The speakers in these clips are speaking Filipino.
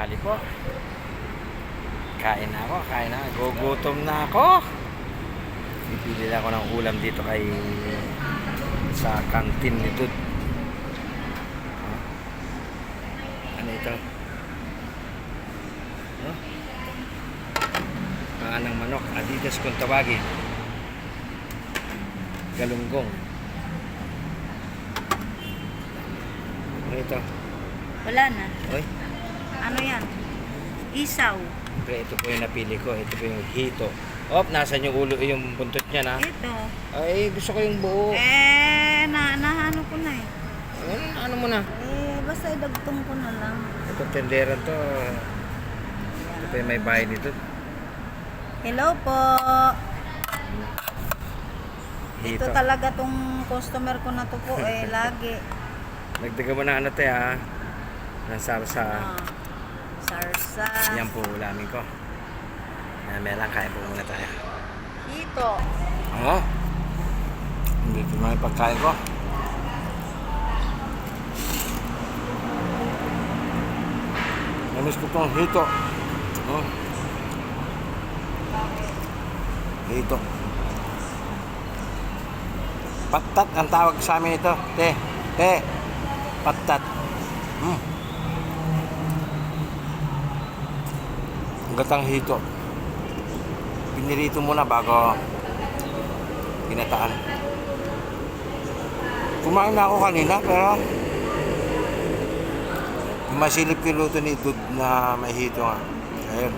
tanghali po. Kain na ako, kain na. Gugutom na ako. Pipili lang ako ng ulam dito kay sa kantin ni Dud. Ano ito? Huh? Paan ng manok, Adidas kung tawagin. Galunggong. Ano ito? Wala na. Oy, Ano yan? Isaw. pre, ito po yung napili ko. Ito po yung hito. Op, nasan yung ulo, yung buntot niya na? Ito. Ay, gusto ko yung buo. Eh, na, naano ko na eh. Ano, ano mo na? Eh, basta idagtong ko na lang. Ito, tenderan to. Ito yung may bahay nito. Hello po. Hito. Ito talaga tong customer ko na to po eh, lagi. Nagdaga mo na ano te ha? Ng sarsa. Ah, sarsa. Yan po ulamin ko. Mamaya lang, kain po muna tayo. Hito. Ano? Hindi ko yung pagkain ko. Namiss ko tong hito. Oh. Hito. Patat ang tawag sa amin ito. Te, te. Patat. Hmm. Gatang hito. Pinirito muna bago ginataan. Kumain na ako kanina pero masilip yung luto ni Dud na may hito nga. Ayun,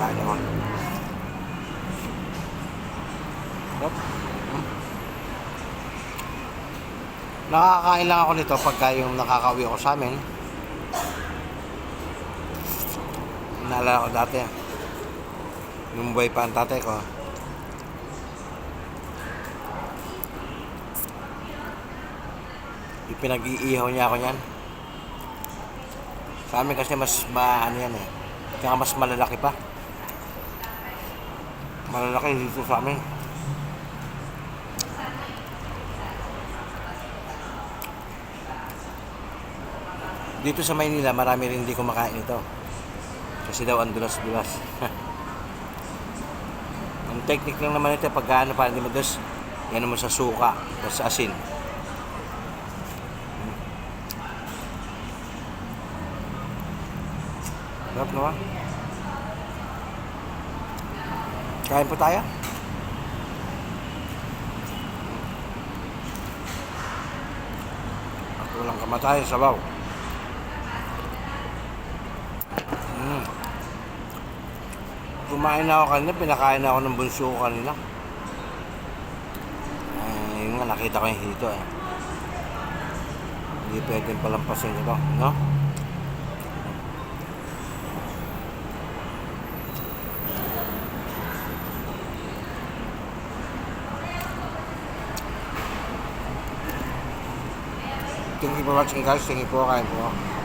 kain naman. Yup. Hmm. Nakakain lang ako nito pagka yung nakakauwi ako sa amin. Naalala ko dati. Nung buhay pa ang tatay ko. Ipinag-iihaw niya ako niyan. Sa amin kasi mas ma ano yan eh. Kaya mas malalaki pa. Malalaki dito sa amin. Dito sa Maynila, marami rin hindi kumakain ito. Kasi daw ang dulas-dulas. ang technique lang naman ito, pag ano para hindi madulas, yan mo sa suka, o sa asin. Sarap naman. Kain po tayo. At walang kamatay, sabaw. Mm. Kumain na ako kanina, pinakain na ako ng bunso ko kanina. Ay, yun nga, nakita ko yung hito eh. Hindi pwedeng palampasin ito, no? Thank you for watching guys. Thank you po. Kain po.